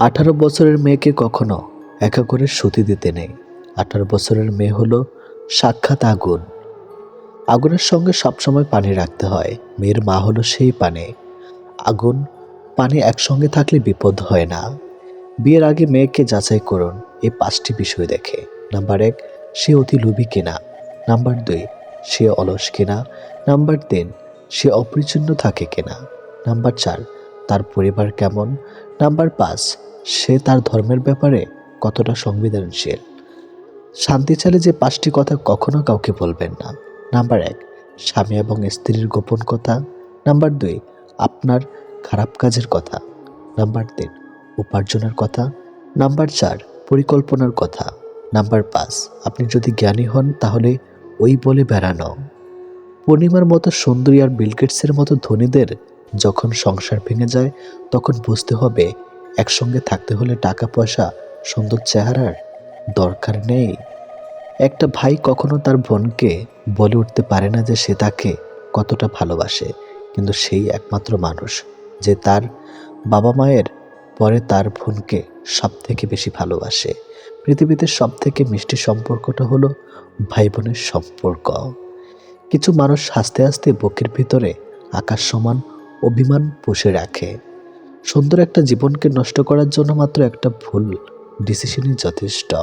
আঠারো বছরের মেয়েকে কখনো একা করে সতী দিতে নেই। আঠারো বছরের মেয়ে হলো সাক্ষাৎ আগুন। আগুনের সঙ্গে সবসময় পানি রাখতে হয়। মেয়ের মা হলো সেই পানি। আগুন, পানি একসঙ্গে থাকলে বিপদ হয় না। বিয়ের আগে মেয়েকে যাচাই করুন। এই পাঁচটি বিষয় দেখে। নাম্বার এক, সে অতি লোভী কিনা? নাম্বার দুই, সে অলস কিনা? নাম্বার তিন, সে অপরিচ্ছন্ন থাকে কিনা? নাম্বার চার, তার পরিবার কেমন? নাম্বার পাঁচ সে তার ধর্মের ব্যাপারে কতটা সংবেদনশীল। শান্তি চালে যে পাঁচটি কথা কখনো কাউকে বলবেন না। নাম্বার এক, স্বামী এবং স্ত্রীর গোপন কথা। নাম্বার দুই, আপনার খারাপ কাজের কথা। নাম্বার তিন, উপার্জনের কথা। নাম্বার চার, পরিকল্পনার কথা। নাম্বার পাঁচ, আপনি যদি জ্ঞানী হন, তাহলে ওই বলে বেড়ানো। পূর্ণিমার মতো সুন্দরী আর বিলগেটসের মতো ধনীদের যখন সংসার ভেঙে যায়, তখন বুঝতে হবে একসঙ্গে থাকতে হলে টাকা পয়সা সুন্দর চেহারার দরকার নেই। একটা ভাই কখনো তার বোনকে বলে উঠতে পারে না যে সে তাকে কতটা ভালোবাসে, কিন্তু সেই একমাত্র মানুষ যে তার বাবা মায়ের পরে তার বোনকে সব থেকে বেশি ভালোবাসে। পৃথিবীতে সব থেকে মিষ্টি সম্পর্কটা হলো ভাই বোনের সম্পর্ক। কিছু মানুষ হাসতে হাসতে বুকের ভিতরে আকাশ সমান অভিমান পুষে রাখে। সুন্দর একটা জীবনকে নষ্ট করার জন্য মাত্র একটা ভুল ডিসিশনই যথেষ্ট।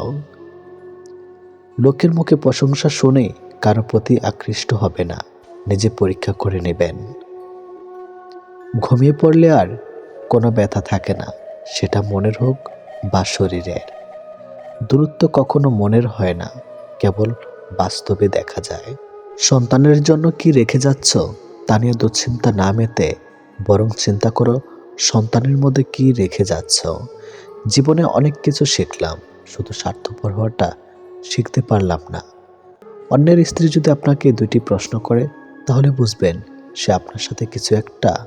লোকের মুখে প্রশংসা শুনে কারও প্রতি আকৃষ্ট হবে না। নিজে পরীক্ষা করে নেবেন। ঘুমিয়ে পড়লে আর কোনো ব্যথা থাকে না। সেটা মনের হোক বা শরীরের। দূরত্ব কখনো মনের হয় না, কেবল বাস্তবে দেখা যায়। সন্তানের জন্য কি রেখে যাচ্ছ তা নিয়ে দুশ্চিন্তা না মেতে বরং চিন্তা করো সন্তানের মধ্যে কি রেখে যাচ্ছ? জীবনে অনেক কিছু শিখলাম, শুধু স্বার্থপর হওয়াটা শিখতে পারলাম না। অন্যের স্ত্রী যদি আপনাকে দুইটি প্রশ্ন করে, তাহলে বুঝবেন সে আপনার সাথে কিছু একটা।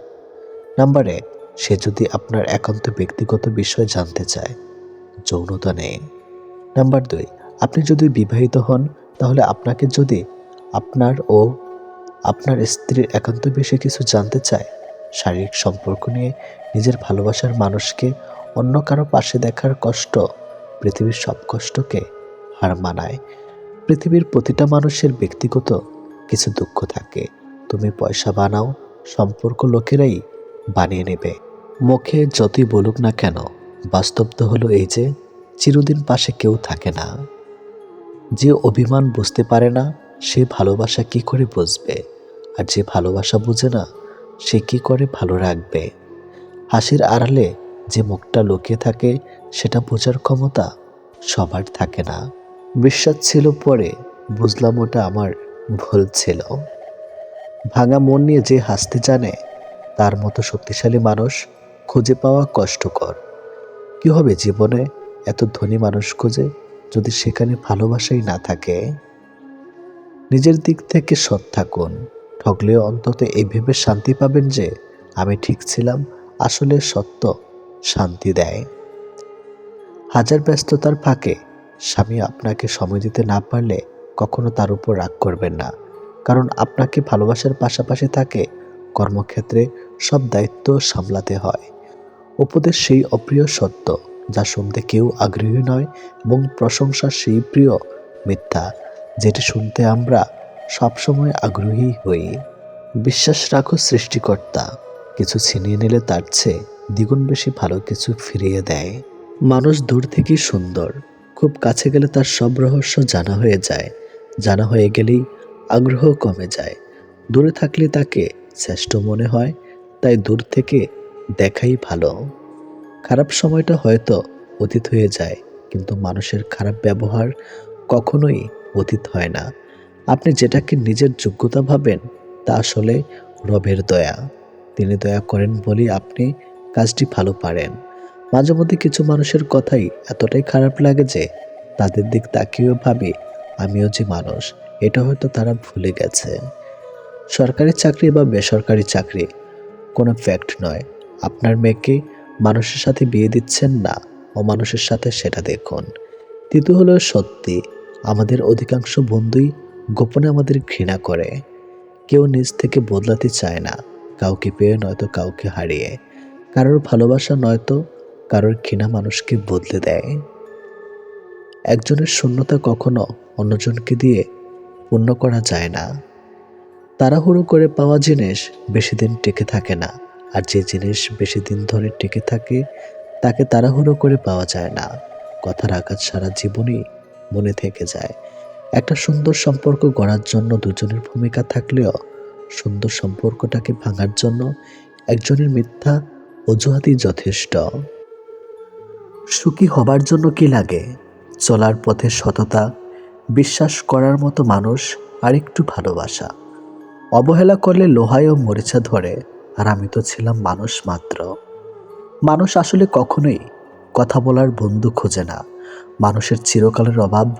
নাম্বারে সে যদি আপনার একান্ত ব্যক্তিগত বিষয় জানতে চায়, যৌনতা নেই। নাম্বার দুই, আপনি যদি বিবাহিত হন, তাহলে আপনাকে যদি আপনার ও আপনার স্ত্রীর একান্ত বিষয়ে কিছু জানতে চায় শারীরিক সম্পর্ক নিয়ে নিজের ভালোবাসার মানুষকে অন্য কারও পাশে দেখার কষ্ট পৃথিবীর সব কষ্টকে হার মানায়। পৃথিবীর প্রতিটা মানুষের ব্যক্তিগত কিছু দুঃখ থাকে। তুমি পয়সা বানাও, সম্পর্ক লোকেরাই বানিয়ে নেবে। মুখে যতই বলুক না কেন বাস্তব তো হলো এই যে, চিরদিন পাশে কেউ থাকে না। যে অভিমান বুঝতে পারে না, সে ভালোবাসা কি করে বুঝবে? আর যে ভালোবাসা বুঝে না সে কি করে ভালো রাখবে? হাসির আড়ালে যে মুখটা লুকিয়ে থাকে, সেটা বোঝার ক্ষমতা সবার থাকে না। বিশ্বাস ছিল পরে, বুঝলাম ওটা আমার ভুল ছিল। ভাঙা মন নিয়ে যে হাসতে জানে, তার মতো শক্তিশালী মানুষ খুঁজে পাওয়া কষ্টকর। কি হবে জীবনে এত ধনী মানুষ খুঁজে যদি সেখানে ভালোবাসাই না থাকে? নিজের দিক থেকে সৎ থাকুন। ঠগলেও অন্তত এই ভেবে শান্তি পাবেন যে আমি ঠিক ছিলাম, আসলে সত্য শান্তি দেয়। হাজার ব্যস্ততার ফাঁকে স্বামী আপনাকে সময় দিতে না পারলে কখনো তার উপর রাগ করবেন না। কারণ আপনাকে ভালোবাসার পাশাপাশি তাকে কর্মক্ষেত্রে সব দায়িত্ব সামলাতে হয়। উপদেশ সেই অপ্রিয় সত্য যা শুনতে কেউ আগ্রহী নয় এবং প্রশংসা সেই প্রিয় মিথ্যা, যেটি শুনতে আমরা সবসময় আগ্রহী হই বিশ্বাস রাখো সৃষ্টিকর্তা। কিছু ছিনিয়ে নিলে তার চেয়ে দ্বিগুণ বেশি ভালো কিছু ফিরিয়ে দেয়। মানুষ দূর থেকেই সুন্দর। খুব কাছে গেলে তার সব রহস্য জানা হয়ে যায়। জানা হয়ে গেলেই আগ্রহ কমে যায়। দূরে থাকলে তাকে শ্রেষ্ঠ মনে হয়, তাই দূর থেকে দেখাই ভালো। খারাপ সময়টা হয়তো অতীত হয়ে যায়, কিন্তু মানুষের খারাপ ব্যবহার কখনোই অতীত হয় না। আপনি যেটাকে নিজের যোগ্যতা ভাবেন, তা আসলে রবের দয়া। তিনি দয়া করেন বলেই আপনি কাজটি ভালো পারেন। মাঝে মধ্যে কিছু মানুষের কথাই এতটাই খারাপ লাগে যে, তাদের দিক তাকিয়েও ভাবি, আমিও যে মানুষ, এটা হয়তো তারা ভুলে গেছে। সরকারি চাকরি বা বেসরকারি চাকরি, কোনো ফ্যাক্ট নয়। আপনার মেয়েকে মানুষের সাথে বিয়ে দিচ্ছেন না, অমানুষের সাথে সেটা দেখুন। তৃতীয় হলো সত্যি। আমাদের অধিকাংশ বন্ধুই গোপনে আমাদের ঘৃণা করে। কেউ নিজ থেকে বদলাতে চায় না। কাউকে পেয়ে নয়তো কাউকে হারিয়ে। কারোর ভালোবাসা নয়তো কারোর ঘৃণা মানুষকে বদলে দেয়। একজনের শূন্যতা কখনো অন্যজনকে দিয়ে পূর্ণ করা যায় না। তাড়াহুড়ো করে পাওয়া জিনিস বেশি দিন টিকে থাকে না। আর যে জিনিস বেশি দিন ধরে টিকে থাকে, তাকে তাড়াহুড়ো করে পাওয়া যায় না। কথার আঘাত সারা জীবনই মনে থেকে যায়। একটা সুন্দর সম্পর্ক গড়ার জন্য দুজনের ভূমিকা থাকলেও সুন্দর সম্পর্কটাকে ভাঙার জন্য একজনের মিথ্যা অজুহাতই যথেষ্ট। সুখী হবার জন্য কি লাগে? চলার পথে সততা, বিশ্বাস করার মতো মানুষ আর একটু ভালোবাসা। অবহেলা করলে লোহায় ও মরিচা ধরে, আর আমি তো ছিলাম মানুষ মাত্র। মানুষ আসলে কখনোই কথা বলার বন্ধু খোঁজে না। মানুষের চিরকালের অভাব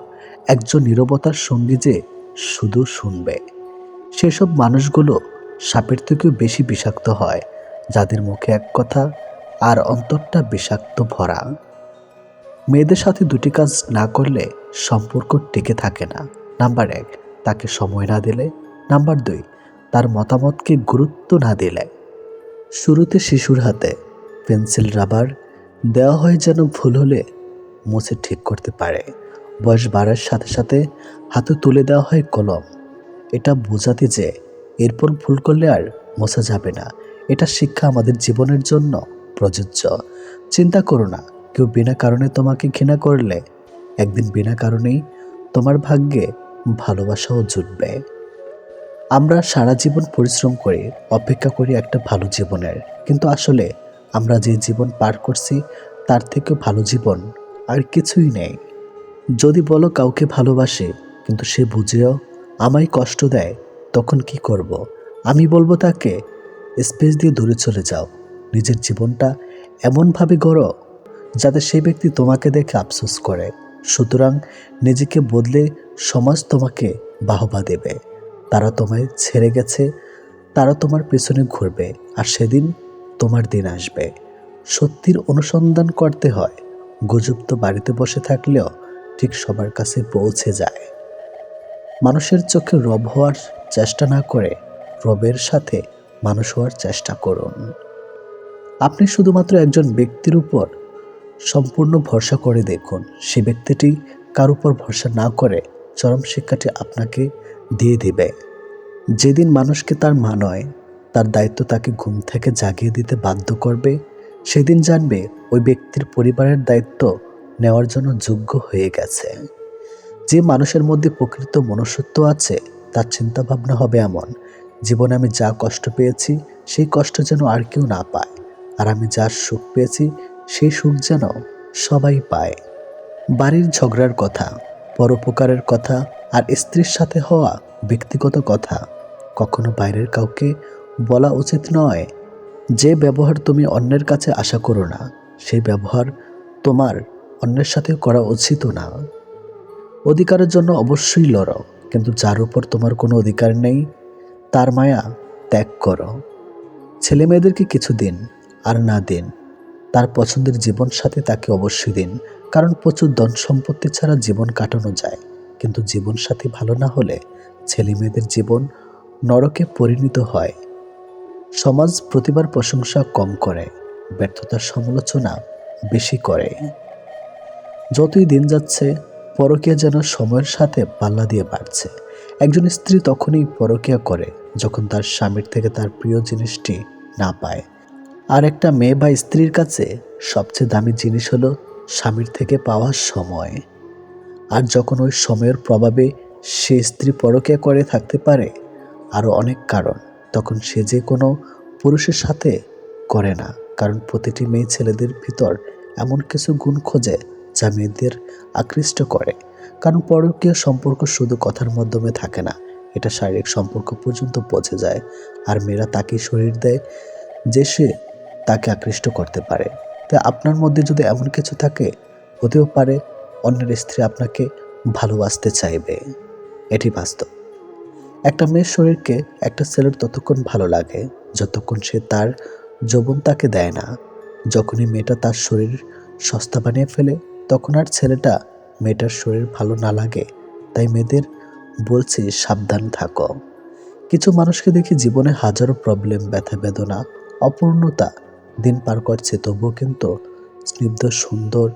একজন নীরবতার সঙ্গী যে শুধু শুনবে। সেসব মানুষগুলো সাপের থেকেও বেশি বিষাক্ত হয়, যাদের মুখে এক কথা আর অন্তরটা বিষাক্ত ভরা। মেয়েদের সাথে দুটি কাজ না করলে সম্পর্ক টিকে থাকে না। নাম্বার এক, তাকে সময় না দিলে। নাম্বার দুই, তার মতামতকে গুরুত্ব না দিলে। শুরুতে শিশুর হাতে পেন্সিল, রাবার দেওয়া হয় যেন ভুল হলে মুছে ঠিক করতে পারে। বয়স বাড়ার সাথে সাথে হাতে তুলে দেওয়া হয় কলম। এটা বোঝাতে যে এরপর ভুল করলে আর মোছা যাবে না। এটা শিক্ষা আমাদের জীবনের জন্য প্রযোজ্য। চিন্তা করো না, কেউ বিনা কারণে তোমাকে ঘৃণা করলে, একদিন বিনা কারণেই তোমার ভাগ্যে ভালোবাসাও জুটবে। আমরা সারা জীবন পরিশ্রম করি, অপেক্ষা করি একটা ভালো জীবনের। কিন্তু আসলে আমরা যে জীবন পার করছি, তার থেকে ভালো জীবন আর কিছুই নেই। যদি বলো কাউকে ভালোবাসে, কিন্তু সে বুঝেও আমায় কষ্ট দেয়, তখন কি করব। আমি বলব তাকে, স্পেস দিয়ে দূরে চলে যাও। নিজের জীবনটা এমনভাবে গড়ো যাতে সেই ব্যক্তি তোমাকে দেখে আফসোস করে। সুতরাং নিজেকে বদলে সমাজ তোমাকে বাহবা দেবে। তারা তোমায় ছেড়ে গেছে, তারা তোমার পেছনে ঘুরবে, আর সেদিন তোমার দিন আসবে। সত্যির অনুসন্ধান করতে হয়। গুজব তো বাড়িতে বসে থাকলেও ঠিক সবার কাছে পৌঁছে যায়। মানুষের চোখে রব হওয়ার চেষ্টা না করে রবের সাথে মানুষ হওয়ার চেষ্টা করুন। আপনি শুধুমাত্র একজন ব্যক্তির উপর সম্পূর্ণ ভরসা করে দেখুন। সে ব্যক্তিটি কার উপর ভরসা না করে চরম শিক্ষাটি আপনাকে দিয়ে দিবে। যেদিন মানুষকে তার মা নয়, তার দায়িত্ব তাকে ঘুম থেকে জাগিয়ে দিতে বাধ্য করবে, সেদিন জানবে ওই ব্যক্তির পরিবারের দায়িত্ব নেওয়ার জন্য যোগ্য হয়ে গেছে। যে মানুষের মধ্যে প্রকৃত মনুষ্যত্ব আছে, তার চিন্তা ভাবনা হবে এমন, জীবনে আমি যা কষ্ট পেয়েছি, সেই কষ্ট যেন আর কেউ না পায়, আর আমি যার সুখ পেয়েছি, সেই সুখ যেন সবাই পায়। বাড়ির ঝগড়ার কথা, পরোপকারের কথা, আর স্ত্রীর সাথে হওয়া ব্যক্তিগত কথা, কখনো বাইরের কাউকে বলা উচিত নয়, যে ব্যবহার তুমি অন্যের কাছে আশা করো না, সেই ব্যবহার তোমার অন্যের সাথে করা উচিত না। অধিকারের জন্য অবশ্যই লড়ো, কিন্তু যার উপর তোমার কোনো অধিকার নেই, তার মায়া ত্যাগ করো। ছেলে মেয়েদেরকে কিছু দিন আর না দিন, তার পছন্দের জীবন সাথে তাকে অবশ্যই দিন, কারণ প্রচুর ধন সম্পত্তি ছাড়া জীবন কাটানো যায়। কিন্তু জীবন সাথী ভালো না হলে ছেলে মেয়েদের জীবন নরকে পরিণত হয়। সমাজ প্রতিবার প্রশংসা কম করে, ব্যর্থতার সমালোচনা বেশি করে। যতই দিন যাচ্ছে, পরকীয়া যেন সময়ের সাথে পাল্লা দিয়ে বাড়ছে। একজন স্ত্রী তখনই পরকীয়া করে, যখন তার স্বামীর থেকে তার প্রিয় জিনিসটি না পায়। আর একটা মেয়ে বা স্ত্রীর কাছে সবচেয়ে দামি জিনিস হলো স্বামীর থেকে পাওয়ার সময়। আর যখন ওই সময়ের প্রভাবে সে স্ত্রী পরকীয়া করে থাকতে পারে আরও অনেক কারণ, তখন সে যে কোনো পুরুষের সাথে করে না। কারণ প্রতিটি মেয়ে ছেলেদের ভিতর এমন কিছু গুণ খোঁজে যা মেয়েদের আকৃষ্ট করে। কারণ পরকীয় সম্পর্ক শুধু কথার মাধ্যমে থাকে না, এটা শারীরিক সম্পর্ক পর্যন্ত পৌঁছে যায়। আর মেয়েরা তাকে শরীর দেয় যে সে তাকে আকৃষ্ট করতে পারে। তাই আপনার মধ্যে যদি এমন কিছু থাকে, হতেও পারে অন্যের স্ত্রী আপনাকে ভালোবাসতে চাইবে। এটি বাস্তব। একটা মেয়ের শরীরকে একটা ছেলের ততক্ষণ ভালো লাগে, যতক্ষণ সে তার যৌবন তাকে দেয় না। যখনই মেয়েটা তার শরীর সস্তা বানিয়ে ফেলে তখন আর ছেলেটা মেয়েটার শরীর ভালো না লাগে, তাই মেয়েদের বলছি সাবধান থাকো। কিছু মানুষকে দেখি জীবনে হাজারো প্রবলেম ব্যথা, বেদনা, অপূর্ণতা দিন পার করছে, তবুও কিন্তু স্নিগ্ধ, সুন্দর,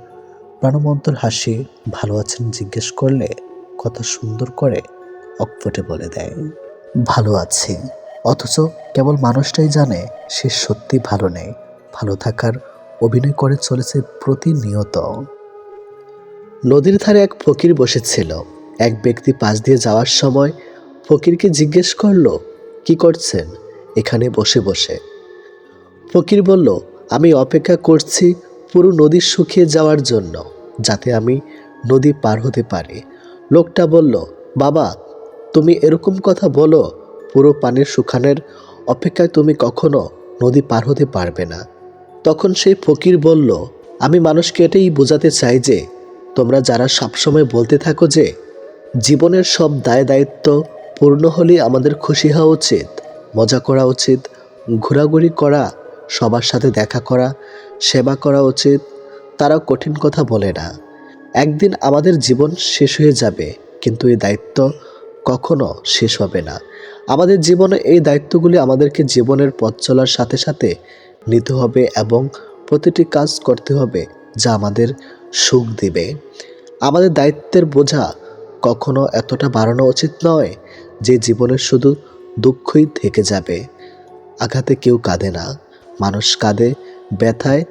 প্রাণবন্তর হাসি ভালো আছেন জিজ্ঞেস করলে কথা সুন্দর করে অকপটে বলে দেয়, ভালো আছি। অথচ কেবল মানুষটাই জানে সে সত্যি ভালো নেই। ভালো থাকার অভিনয় করে চলেছে প্রতিনিয়ত। নদীর ধারে এক ফকির বসেছিল। এক ব্যক্তি পাশ দিয়ে যাওয়ার সময় ফকিরকে জিজ্ঞেস করল, কি করছেন? এখানে বসে বসে। ফকির বলল, আমি অপেক্ষা করছি পুরো নদী শুকিয়ে যাওয়ার জন্য, যাতে আমি নদী পার হতে পারি। লোকটা বলল, বাবা, তুমি এরকম কথা বলো, পুরো পানির শুকানের অপেক্ষায় তুমি কখনো নদী পার হতে পারবে না। তখন সেই ফকির বলল, আমি মানুষকে এটাই বোঝাতে চাই যে তোমরা যারা সবসময় বলতে থাকো যে জীবনের সব দায় দায়িত্ব পূর্ণ হলেই আমাদের খুশি হওয়া উচিত, মজা করা উচিত, ঘোরাঘুরি করা, সবার সাথে দেখা করা, সেবা করা উচিত তারা কঠিন কথা বলে না। একদিন আমাদের জীবন শেষ হয়ে যাবে, কিন্তু এই দায়িত্ব কখনো শেষ হবে না। আমাদের জীবনে এই দায়িত্বগুলি আমাদেরকে জীবনের পথ চলার সাথে সাথে নিতে হবে এবং প্রতিটি কাজ করতে হবে যা আমাদের সুখ দিবে। আমাদের দায়িত্বের বোঝা কখনো এতটা বাড়ানো উচিত নয় যে জীবনের শুধু দুঃখই থেকে যাবে। আঘাতে কেউ কাঁদে না। মানুষ কাঁদে, ব্যথায়,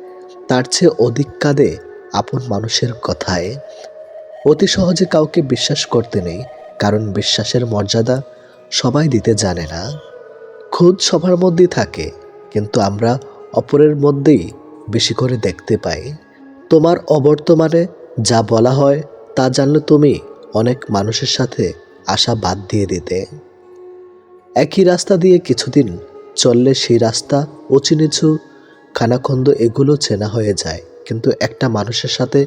তার চেয়ে অধিক কাঁদে আপন মানুষের কথায়। অতি সহজে কাউকে বিশ্বাস করতে নেই, কারণ বিশ্বাসের মর্যাদা সবাই দিতে জানে না। খুদ সবার মধ্যেই থাকে, কিন্তু আমরা অপরের মধ্যেই বেশি করে দেখতে পাই। তোমার অবর্তমানে যা বলা হয়, তা জানলে তুমি অনেক মানুষের সাথে আশা বাদ দিয়ে দিতে। একই রাস্তা দিয়ে কিছুদিন চললে সেই রাস্তা উঁচু নিচু খানাখন্দ এগুলো চেনা হয়ে যায়, কিন্তু একটা মানুষের সাথে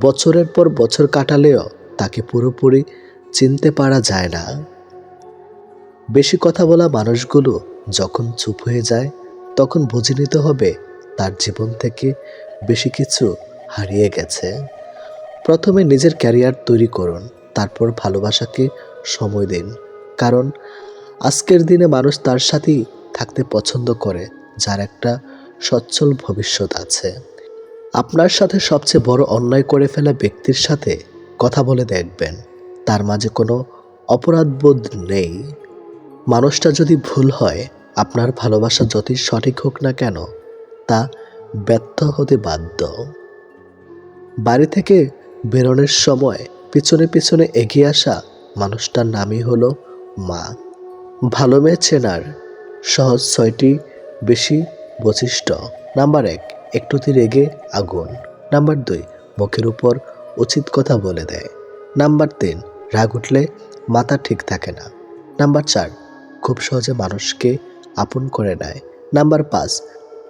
বছরের পর বছর কাটালেও তাকে পুরোপুরি চিনতে পারা যায় না। বেশি কথা বলা মানুষগুলো যখন চুপ হয়ে যায়, তখন বুঝে নিতে হবে তার জীবন থেকে বেশি কিছু হারিয়ে গেছে। প্রথমে নিজের ক্যারিয়ার তৈরি করুন, তারপর ভালোবাসাকে সময় দিন। কারণ আজকের দিনে মানুষ তার সাথেই থাকতে পছন্দ করে, যার একটা সচ্ছল ভবিষ্যৎ আছে। আপনার সাথে সবচেয়ে বড় অন্যায় করে ফেলা ব্যক্তির সাথে কথা বলে দেখবেন। তার মাঝে কোনো অপরাধবোধ নেই। মানুষটা যদি ভুল হয়, আপনার ভালোবাসা যতই সঠিক হোক না কেন, তা ব্যর্থ হতে বাধ্য। বাড়ি থেকে বেরোনোর সময় পিছনে পিছনে এগিয়ে আসা মানুষটার নামই হলো মা। ভালো মেয়ে চেনার সহজ ছয়টি বেশি বৈশিষ্ট্য। নাম্বার এক, একটুতে রেগে আগুন। নাম্বার দুই, মুখের উপর উচিত কথা বলে দেয়। নাম্বার তিন, রাগ উঠলে মাথা ঠিক থাকে না। নাম্বার চার, খুব সহজে মানুষকে আপন করে নেয়। নাম্বার পাঁচ,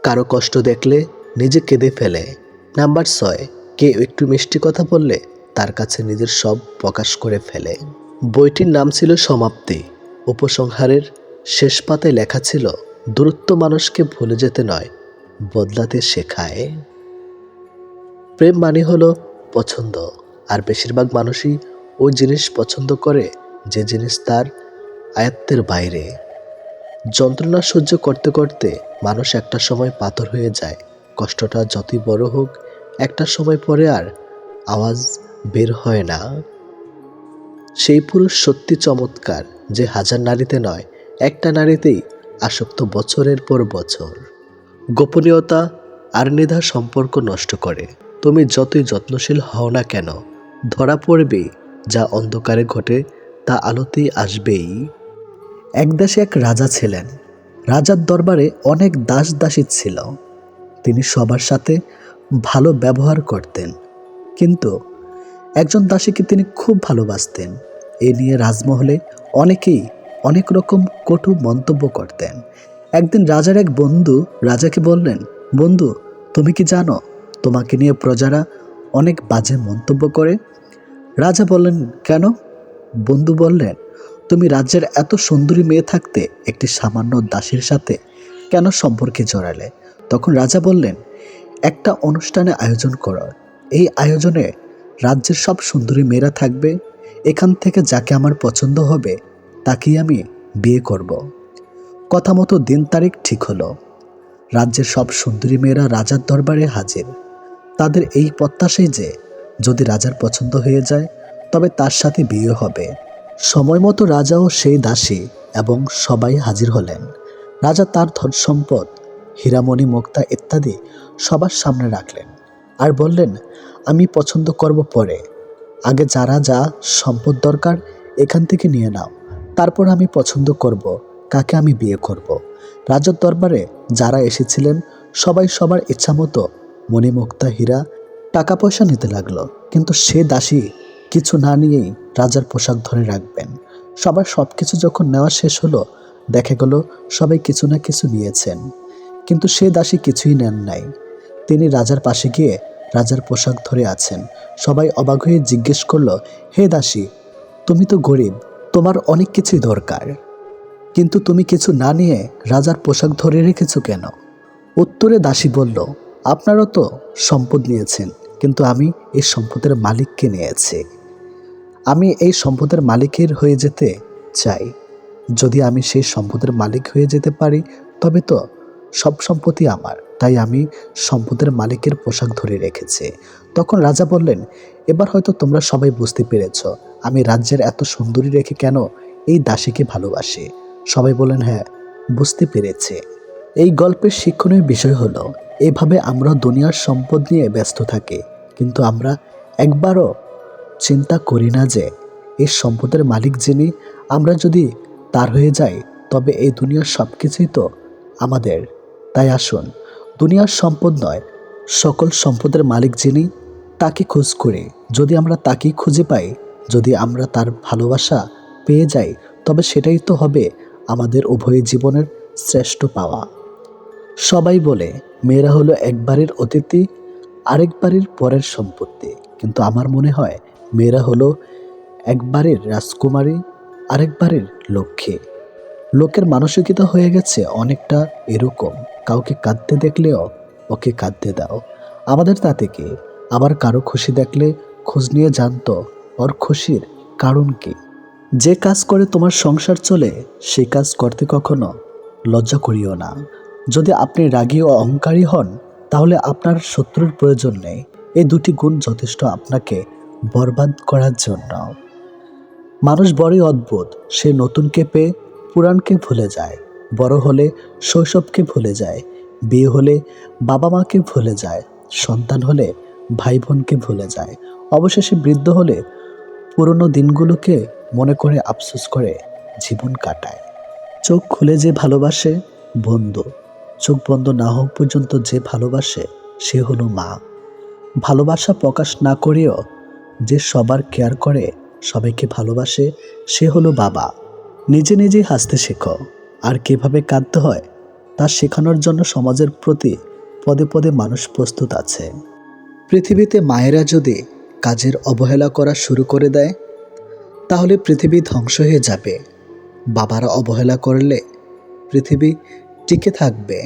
কারও কষ্ট দেখলে নিজে কেঁদে ফেলে। নাম্বার ছয় কে একটু মিষ্টি কথা বললে তার কাছে নিজের সব প্রকাশ করে ফেলে। বইটির নাম ছিল সমাপ্তি। উপসংহারের শেষ পাতায় লেখা ছিল, দূরত্ব মানুষকে ভুলে যেতে নয়, বদলাতে শেখায়। প্রেম মানে হলো পছন্দ, আর বেশিরভাগ মানুষই ওই জিনিস পছন্দ করে যে জিনিস তার আয়ত্তের বাইরে। যন্ত্রণা সহ্য করতে করতে মানুষ একটা সময় পাথর হয়ে যায়। কষ্টটা যতই বড় হোক একটা সময় পরে আর আওয়াজ বের হয় না। সেই পুরুষ সত্যি চমৎকার, যে হাজার নারীতে নয়, একটা নারীতেই আসক্ত বছরের পর বছর। গোপনীয়তা আর নিধা সম্পর্ক নষ্ট করে। তুমি যতই যত্নশীল হও না কেন, ধরা পড়বে যা অন্ধকারে ঘটে তা আলোতেই আসবেই। এক দেশে এক রাজা ছিলেন। রাজার দরবারে অনেক দাস দাসী ছিল। তিনি সবার সাথে ভালো ব্যবহার করতেন। কিন্তু একজন দাসীকে তিনি খুব ভালোবাসতেন। এ নিয়ে রাজমহলে অনেকেই অনেক রকম কটু মন্তব্য করতেন। একদিন রাজার এক বন্ধু রাজাকে বললেন, বন্ধু, তুমি কি জানো, তোমাকে নিয়ে প্রজারা অনেক বাজে মন্তব্য করে? রাজা বললেন, কেন? বন্ধু বললেন, তুমি রাজ্যের এত সুন্দরী মেয়ে থাকতে একটি সামান্য দাসীর সাথে কেন সম্পর্কে জড়ালে? তখন রাজা বললেন একটা অনুষ্ঠানে আয়োজন করো এই আয়োজনে রাজ্যের সব সুন্দরী মেয়েরা থাকবে। এখান থেকে যাকে আমার পছন্দ হবে, তাকেই আমি বিয়ে করব। কথা মতো দিন তারিখ ঠিক হলো। রাজ্যের সব সুন্দরী মেয়েরা রাজার দরবারে হাজির। তাদের এই প্রত্যাশাই যে যদি রাজার পছন্দ হয়ে যায়, তবে তার সাথে বিয়ে হবে। সময় মতো রাজাও সেই দাসী এবং সবাই হাজির হলেন। রাজা তার ধন সম্পদ হীরামণি, মুক্তা ইত্যাদি সবার সামনে রাখলেন আর বললেন, আমি পছন্দ করব পরে। আগে যারা যা সম্পদ দরকার এখান থেকে নিয়ে নাও। তারপর আমি পছন্দ করব, কাকে আমি বিয়ে করব। রাজার দরবারে যারা এসেছিলেন, সবাই সবার ইচ্ছামতো মণিমুক্তা হীরা টাকা পয়সা নিতে লাগল। কিন্তু সে দাসী কিছু না নিয়েই রাজার পোশাক ধরে রাখবেন। সবার সব কিছু যখন নেওয়া শেষ হলো, দেখা গেল সবাই কিছু না কিছু নিয়েছেন। কিন্তু সে দাসী কিছুই নেন নাই। তিনি রাজার পাশে গিয়ে রাজার পোশাক ধরে আছেন। সবাই অবাক হয়ে জিজ্ঞেস করল, হে দাসী, তুমি তো গরিব, তোমার অনেক কিছুই দরকার। কিন্তু তুমি কিছু না নিয়ে রাজার পোশাক ধরে রেখেছো কেন? উত্তরে দাসী বলল, আপনারও তো সম্পদ নিয়েছেন, কিন্তু আমি এই সম্পদের মালিককে নিয়েছি। আমি এই সম্পদের মালিকের হয়ে যেতে চাই। যদি আমি সেই সম্পদের মালিক হয়ে যেতে পারি, তবে তো সব সম্পত্তি আমার। তাই আমি সম্পদের মালিকের পোশাক ধরে রেখেছি। তখন রাজা বললেন, এবার হয়তো তোমরা সবাই বুঝতে পেরেছ, আমি রাজ্যের এত সুন্দরী রেখে কেন এই দাসীকে ভালোবাসি? সবাই বলেন হ্যাঁ বুঝতে পেরেছে। এই গল্পের শিক্ষণীয় বিষয় হলো, এভাবে আমরা দুনিয়ার সম্পদ নিয়ে ব্যস্ত থাকি, কিন্তু আমরা একবারও চিন্তা করি না যে এই সম্পদের মালিক যিনি, আমরা যদি তার হয়ে যাই, তবে এই দুনিয়ার সব কিছুই তো আমাদের। তাই আসুন দুনিয়ার সম্পদ নয়, সকল সম্পদের মালিক যিনি, তাকে খোঁজ করে। যদি আমরা তাকেই খুঁজে পাই, যদি আমরা তার ভালোবাসা পেয়ে যাই, তবে সেটাই তো হবে আমাদের উভয় জীবনের শ্রেষ্ঠ পাওয়া। সবাই বলে, মেয়েরা হলো একবারের অতিথি, আরেকবারের পরের সম্পত্তি। কিন্তু আমার মনে হয়, মেয়েরা হলো একবারের রাজকুমারী, আরেকবারের লক্ষ্মী। লোকের মানসিকতা হয়ে গেছে অনেকটা এরকম। কাউকে কাঁদতে দেখলেও, ওকে কাঁদতে দাও। আমাদের তাতে কি আবার কারও খুশি দেখলে খোঁজ নিয়ে জানতো ওর খুশির কারণ কি। যে কাজ করে তোমার সংসার চলে সেই কাজ করতে কখনো লজ্জা করিও না। যদি আপনি রাগী ও অহংকারী হন, তাহলে আপনার শত্রুর প্রয়োজন নেই। এই দুটি গুণ যথেষ্ট আপনাকে বরবাদ করার জন্য। মানুষ বড়ই অদ্ভুত। সে নতুনকে পেয়ে পুরাণকে ভুলে যায়, বড় হলে শৈশবকে ভুলে যায়, বিয়ে হলে বাবা মাকে ভুলে যায়, সন্তান হলে ভাই বোনকে ভুলে যায়, অবশেষে বৃদ্ধ হলে পুরনো দিনগুলোকে মনে করে আফসোস করে, জীবন কাটায়। চোখ খুলে যে ভালোবাসে, বন্ধু। চোখ বন্ধ না হওয়া পর্যন্ত যে ভালোবাসে, সে হলো মা। ভালোবাসা প্রকাশ না করেও যে সবার কেয়ার করে, সবাইকে ভালোবাসে, সে হলো বাবা। নিজে নিজেই হাসতে শেখো। আর কীভাবে কাঁদতে হয়, তা শেখানোর জন্য সমাজের প্রতি পদে পদে মানুষ প্রস্তুত আছে। পৃথিবীতে মায়েরা যদি কাজের অবহেলা করা শুরু করে দেয়, তাহলে পৃথিবী ধ্বংস হয়ে যাবে। বাবারা অবহেলা করলে পৃথিবী টিকে থাকবে।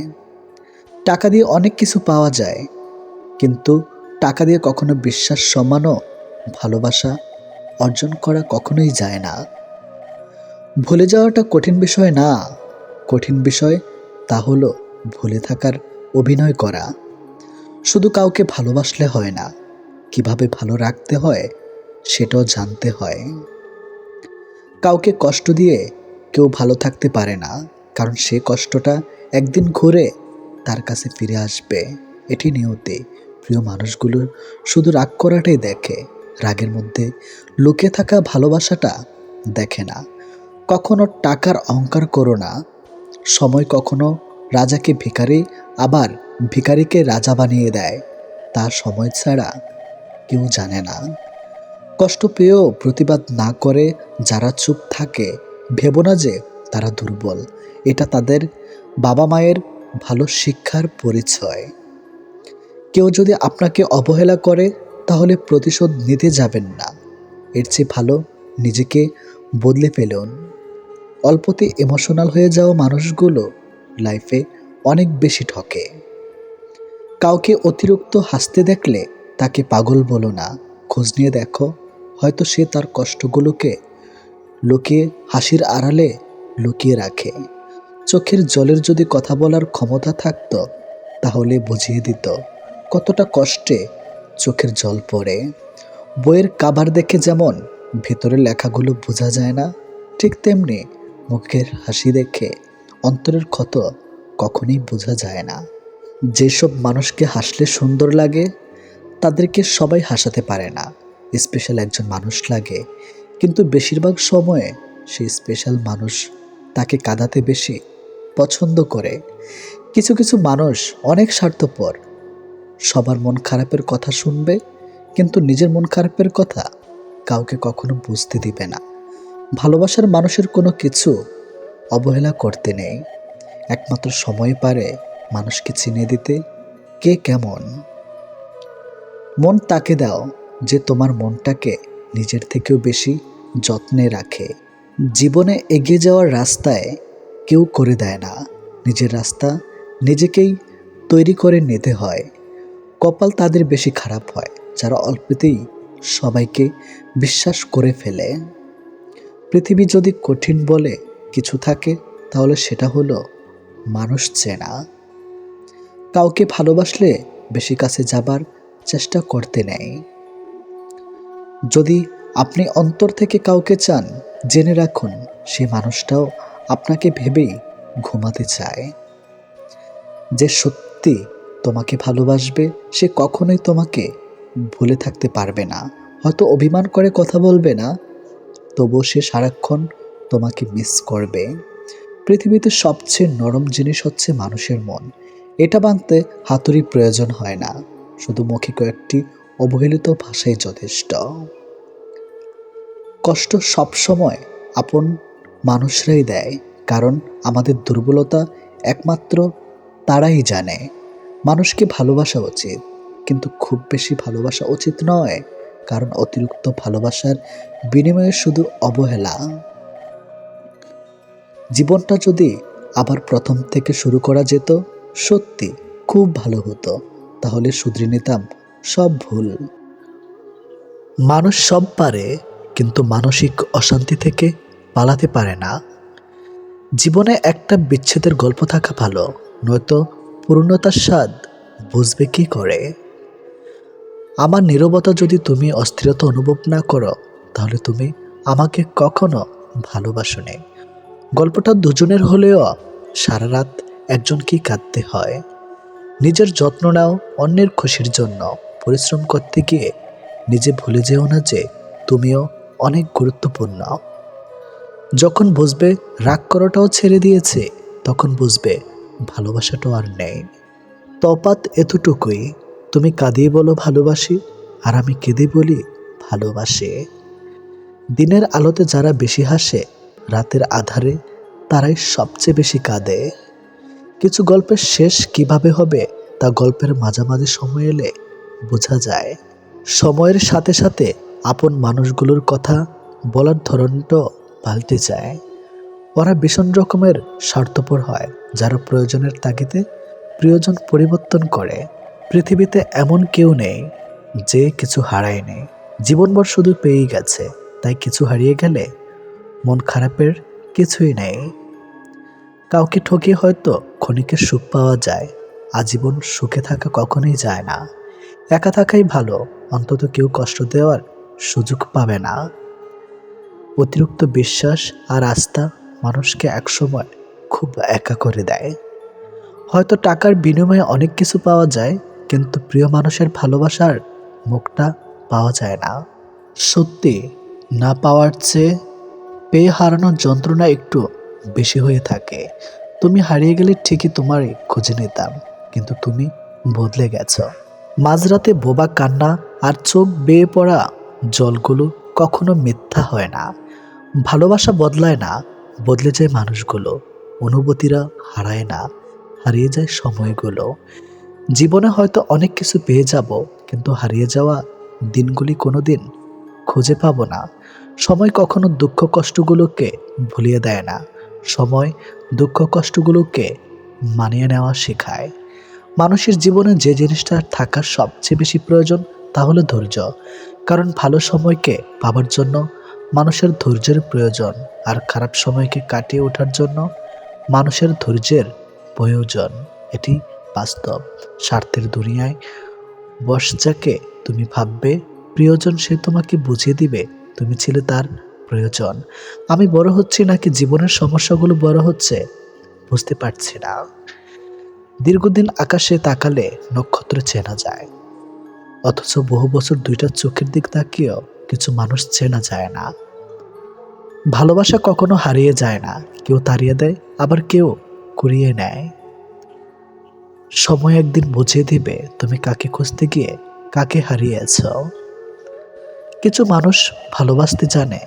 টাকা দিয়ে অনেক কিছু পাওয়া যায়, কিন্তু টাকা দিয়ে কখনো বিশ্বাস, সম্মানও, ভালোবাসা অর্জন করা কখনোই যায় না। ভুলে যাওয়াটা কঠিন বিষয় না। কঠিন বিষয় তা হলো ভুলে থাকার অভিনয় করা। শুধু কাউকে ভালোবাসলে হয় না, কীভাবে ভালো রাখতে হয় সেটাও জানতে হয়। কাউকে কষ্ট দিয়ে কেউ ভালো থাকতে পারে না, কারণ সে কষ্টটা একদিন ঘুরে তার কাছে ফিরে আসবে। এটি নিয়তে প্রিয় মানুষগুলো শুধু রাগ করাটাই দেখে, রাগের মধ্যে লুকে থাকা ভালোবাসাটা দেখে না। কখনো টাকার অহংকার করো না। সময় কখনো রাজাকে ভিখারি, আবার ভিখারিকে রাজা বানিয়ে দেয়। তা সময় ছাড়া কেউ জানে না। কষ্ট পেয়েও প্রতিবাদ না করে যারা চুপ থাকে, ভেবো না যে তারা দুর্বল। এটা তাদের বাবা মায়ের ভালো শিক্ষার পরিচয়। কেউ যদি আপনাকে অবহেলা করে, তাহলে প্রতিশোধ নিতে যাবেন না। এর চেয়ে ভালো নিজেকে বদলে ফেলুন। অল্পতে ইমোশনাল হয়ে যাওয়া মানুষগুলো লাইফে অনেক বেশি ঠকে। কাউকে অতিরিক্ত হাসতে দেখলে তাকে পাগল বলো না। খোঁজ নিয়ে দেখো, হয়তো সে তার কষ্টগুলোকে লুকিয়ে, হাসির আড়ালে লুকিয়ে রাখে। চোখের জলের যদি কথা বলার ক্ষমতা থাকতো, তাহলে বুঝিয়ে দিত কতটা কষ্টে চোখের জল পড়ে। বইয়ের কাবার দেখে যেমন ভেতরের লেখাগুলো বোঝা যায় না, ঠিক তেমনি মুখের হাসি দেখে অন্তরের ক্ষত কখনোই বোঝা যায় না। যেসব মানুষকে হাসলে সুন্দর লাগে, তাদেরকে সবাই হাসাতে পারে না। স্পেশাল একজন মানুষ লাগে, কিন্তু বেশিরভাগ সময়ে সেই স্পেশাল মানুষ তাকে কাঁদাতে বেশি পছন্দ করে। কিছু কিছু মানুষ অনেক স্বার্থপর। সবার মন খারাপের কথা শুনবে, কিন্তু নিজের মন খারাপের কথা কাউকে কখনো বুঝতে দিবে না। ভালোবাসার মানুষের কোনো কিছু অবহেলা করতে নেই। একমাত্র সময় পারে মানুষকে চিনে দিতে কে কেমন। মন তাকে দাও যে তোমার মনটাকে নিজের থেকেও বেশি যত্নে রাখে। জীবনে এগিয়ে যাওয়ার রাস্তায় কেউ করে দেয় না। নিজের রাস্তা নিজেকেই তৈরি করে নিতে হয়। কপাল তাদের বেশি খারাপ হয়, যারা অল্পতেই সবাইকে বিশ্বাস করে ফেলে। পৃথিবী যদি কঠিন বলে কিছু থাকে, তাহলে সেটা হলো মানুষ চেনা। কাউকে ভালোবাসলে বেশি কাছে যাবার চেষ্টা করতে নেই। যদি আপনি অন্তর থেকে কাউকে চান, জেনে রাখুন সে মানুষটাও আপনাকে ভেবেই ঘুমাতে চায়। যে সত্যি তোমাকে ভালোবাসবে, সে কখনোই তোমাকে ভুলে থাকতে পারবে না। হয়তো অভিমান করে কথা বলবে না তবুও সে সারাক্ষণ তোমাকে মিস করবে। পৃথিবীতে সবচেয়ে নরম জিনিস হচ্ছে মানুষের মন। এটা বাঁধতে হাতুড়ি প্রয়োজন হয় না। শুধু মুখে কয়েকটি অবহেলিত ভাষাই যথেষ্ট। কষ্ট সবসময় আপন মানুষরাই দেয়, কারণ আমাদের দুর্বলতা একমাত্র তারাই জানে। মানুষকে ভালোবাসা উচিত, কিন্তু খুব বেশি ভালোবাসা উচিত নয়। কারণ অতিরিক্ত ভালোবাসার বিনিময়ে শুধু অবহেলা। জীবনটা যদি আবার প্রথম থেকে শুরু করা যেত, সত্যি খুব ভালো হতো। তাহলে শুধরে নিতাম সব ভুল। মানুষ সব পারে, কিন্তু মানসিক অশান্তি থেকে পালাতে পারে না। জীবনে একটা বিচ্ছেদের গল্প থাকা ভালো, নয়তো পূর্ণতার স্বাদ বুঝবে কি করে? আমার নীরবতা যদি তুমি অস্থিরতা অনুভব না করো, তাহলে তুমি আমাকে কখনো ভালোবাসো গল্পটা দুজনের হলেও সারা রাত একজনকেই কাঁদতে হয়? নিজের যত্ন নাও অন্যের খুশির জন্য। পরিশ্রম করতে গিয়ে নিজে ভুলে যেও না যে তুমিও অনেক গুরুত্বপূর্ণ। যখন বুঝবে রাগ করাটাও ছেড়ে দিয়েছে, তখন বুঝবে ভালোবাসাটাও আর নেই। তপাত এতটুকুই। তুমি কাঁদিয়ে বলো ভালোবাসি, আর আমি কেঁদে বলি ভালোবাসে। দিনের আলোতে যারা বেশি হাসে, রাতের আধারে তারাই সবচেয়ে বেশি কাঁদে। কিছু গল্পের শেষ কীভাবে হবে, তা গল্পের মাঝামাঝি সময় এলে বোঝা যায়। সময়ের সাথে সাথে আপন মানুষগুলোর কথা বলার ধরনটাও পাল্টে যায়। ওরা ভীষণ রকমের স্বার্থপর হয়, যারা প্রয়োজনের তাগিদে প্রিয়জন পরিবর্তন করে। পৃথিবীতে এমন কেউ নেই যে কিছু হারায়নি। জীবনভর শুধু পেয়েই গেছে, তাই কিছু হারিয়ে গেলে মন খারাপের কিছুই নেই। কাউকে ঠকিয়ে হয়তো ক্ষণিকের সুখ পাওয়া যায়, আজীবন সুখে থাকা কখনোই যায় না। একা থাকাই ভালো, অন্তত কেউ কষ্ট দেওয়ার সুযোগ পাবে না। অতিরিক্ত বিশ্বাস আর আস্থা মানুষকে একসময় খুব একা করে দেয়। হয়তো টাকার বিনিময়ে অনেক কিছু পাওয়া যায় কিন্তু প্রিয় মানুষের ভালোবাসার মুখটা পাওয়া যায় না। সত্যি, না পাওয়ার চেয়ে পেয়ে হারানোর যন্ত্রণা একটু বেশি হয়ে থাকে। তুমি হারিয়ে গেলে ঠিকই তোমারই খুঁজে নিতাম, কিন্তু তুমি বদলে গেছ। মাঝরাতে বোবা কান্না আর চোখ বেয়ে পড়া জলগুলো কখনো মিথ্যা হয় না। ভালোবাসা বদলায় না, বদলে যায় মানুষগুলো। অনুভূতিরা হারায় না, হারিয়ে যায় সময়গুলো। জীবনে হয়তো অনেক কিছু পেয়ে যাব, কিন্তু হারিয়ে যাওয়া দিনগুলি কোনো দিন খুঁজে পাবো না। সময় কখনো দুঃখ কষ্টগুলোকে ভুলিয়ে দেয় না। সময় দুঃখ কষ্টগুলোকে মানিয়ে নেওয়া শেখায়। মানুষের জীবনে যে জিনিসটা থাকার সবচেয়ে বেশি প্রয়োজন তা হলো ধৈর্য। কারণ ভালো সময়কে পাবার জন্য মানুষের ধৈর্যের প্রয়োজন, আর খারাপ সময়কে কাটিয়ে ওঠার জন্য মানুষের ধৈর্যের প্রয়োজন। এটি বাস্তব, স্বার্থের দুনিয়ায়। বস যাকে তুমি ভাববে, প্রিয়জন সে তোমাকে বুঝিয়ে দিবে, তুমি ছিলে তার প্রয়োজন। আমি বড় হচ্ছি নাকি জীবনের সমস্যাগুলো বড় হচ্ছে? বুঝতে পারছি না। দীর্ঘদিন আকাশে তাকালে নক্ষত্র চেনা যায়। অথচ বহু বছর দুইটা চোখের দিক তাকিয়েও কিছু মানুষ চেনা যায় না। ভালোবাসা কখনো হারিয়ে যায় না। কেউ তাড়িয়ে দেয়, আবার কেউ কুড়িয়ে নেয়। সময় একদিন বুঝিয়ে দিবে তুমি কাকে খুঁজতে গিয়ে কাকে হারিয়েছ। কিছু মানুষ ভালোবাসতে জানে,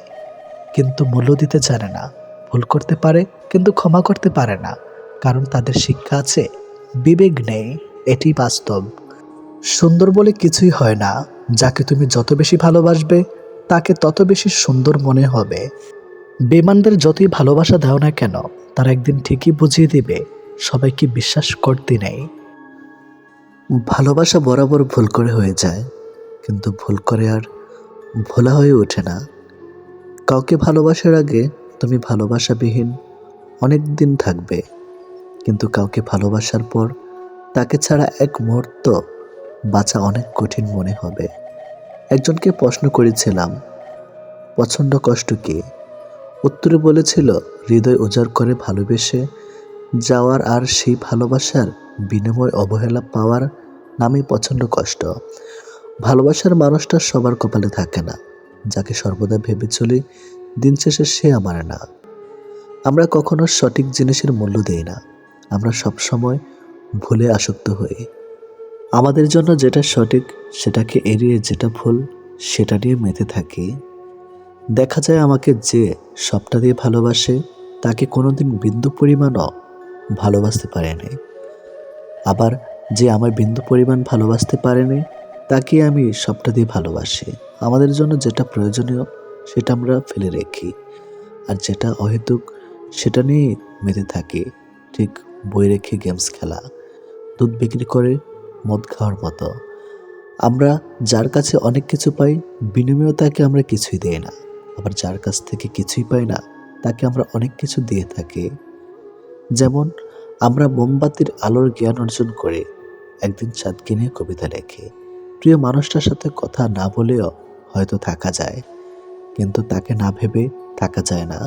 কিন্তু মূল্য দিতে জানে না। ভুল করতে পারে, কিন্তু ক্ষমা করতে পারে না। কারণ তাদের শিক্ষা আছে, বিবেক নেই, এটি বাস্তব। সুন্দর বলে কিছুই হয় না, যাকে তুমি যত বেশি ভালোবাসবে, তাকে তত বেশি সুন্দর মনে হবে। বেমানদের যতই ভালোবাসা দাও না কেন, তারা একদিন ঠিকই বুঝিয়ে দিবে সবাইকে বিশ্বাস করতে নেই। ভালোবাসা বরাবর ভুল করে হয়ে যায়, কিন্তু ভুল করে আর ভোলা হয়ে ওঠে না। কাউকে ভালোবাসার আগে তুমি ভালোবাসাবিহীন অনেক দিন থাকবে, কিন্তু কাউকে ভালোবাসার পর তাকে ছাড়া এক মুহূর্ত বাঁচা অনেক কঠিন মনে হবে। একজনকে প্রশ্ন করেছিলাম, পছন্দ কষ্ট কি? উত্তরে বলেছিল, হৃদয় উজাড় করে ভালোবেসে যাওয়ার আর সেই ভালোবাসার বিনিময় অবহেলা পাওয়ার নামই পছন্দ কষ্ট। ভালোবাসার মানুষটা সবার কপালে থাকে না। যাকে সর্বদা ভেবে চলি, দিন শেষে সে আমার না। আমরা কখনো সঠিক জিনিসের মূল্য দেই না। আমরা সব সময় ভুলে আসক্ত হই। আমাদের জন্য যেটা সঠিক, সেটাকে এড়িয়ে যেটা ভুল, সেটা নিয়ে মেতে থাকি। দেখা যায় আমাকে যে সবটা দিয়ে ভালোবাসে, তাকে কোনোদিন বিন্দু পরিমাণও ভালোবাসতে পারেনি আবার যে আমার বিন্দু পরিমাণ ভালোবাসতে পারেনি তাকে আমি সবটা দিয়ে ভালোবাসি। আমাদের জন্য যেটা প্রয়োজনীয়, সেটা আমরা ফেলে রেখি। আর যেটা অহেতুক, সেটা নিয়ে মেতে থাকি। ঠিক বই রেখে গেমস খেলা, দুধ বিক্রি করে মদ খাওয়ার মতো। আমরা যার কাছে অনেক কিছু পাই বিনিময়ে তাকে আমরা কিছুই দিই না। আবার যার কাছ থেকে কিছুই পাই না, তাকে আমরা অনেক কিছু দিয়ে থাকি। যেমন আমরা মোমবাতির আলোর জ্ঞান অর্জন করে একদিন চাঁদকে নিয়ে কবিতা লেখি। প্রিয় মানুষটার সাথে কথা না বলেও হয়তো থাকা যায়, কিন্তু তাকে না ভেবে থাকা যায় না।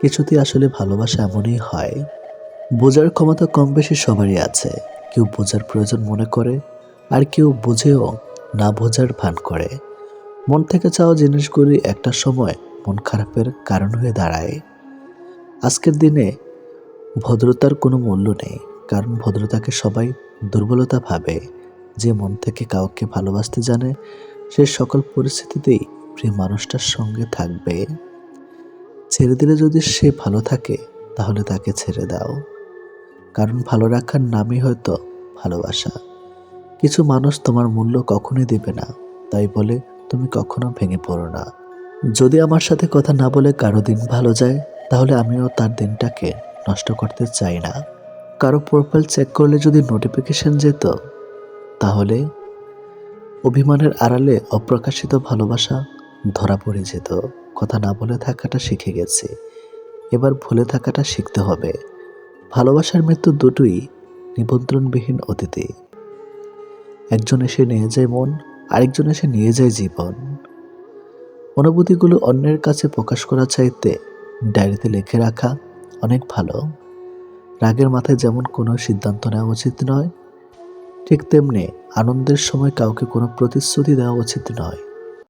কিছুতে আসলে ভালোবাসা এমনই হয়। বোঝার ক্ষমতা কম বেশি সবারই আছে। কেউ বোঝার প্রয়োজন মনে করে, আর কেউ বুঝেও না বোঝার ভান করে। মন থেকে চাওয়া জিনিসগুলি একটা সময় মন খারাপের কারণ হয়ে দাঁড়ায়। আজকের দিনে ভদ্রতার কোনো মূল্য নেই, কারণ ভদ্রতাকে সবাই দুর্বলতা ভাবে। যে মন থেকে কাউকে ভালোবাসতে জানে, সে সকল পরিস্থিতিতেই প্রিয় মানুষটার সঙ্গে থাকবে। ছেড়ে দিলে যদি সে ভালো থাকে, তাহলে তাকে ছেড়ে দাও। কারণ ভালো রাখার নামই হয়তো ভালোবাসা। কিছু মানুষ তোমার মূল্য কখনোই দেবে না, তাই বলে তুমি কখনো ভেঙে পড়ো না। যদি আমার সাথে কথা না বলে কারও দিন ভালো যায়, তাহলে আমিও তার দিনটাকে নষ্ট করতে চাই না। কারও প্রোফাইল চেক করলে যদি নোটিফিকেশন যেত, তাহলে অভিমানের আড়ালে অপ্রকাশিত ভালোবাসা ধরা পড়ে যেত। কথা না বলে থাকাটা শিখে গেছে। এবার ভুলে থাকাটা শিখতে হবে। ভালোবাসার মৃত্যু দুটোই নিমন্ত্রণবিহীন অতিথি একজন এসে নিয়ে যায় মন, আরেকজন এসে নিয়ে যায় জীবন। অনুভূতিগুলো অন্যের কাছে প্রকাশ করা চাইতে ডায়েরিতে লিখে রাখা অনেক ভালো। রাগের মাথায় যেমন কোনো সিদ্ধান্ত নেওয়া উচিত নয়, ঠিক তেমনি আনন্দের সময় কাউকে কোনো প্রতিশ্রুতি দেওয়া উচিত নয়।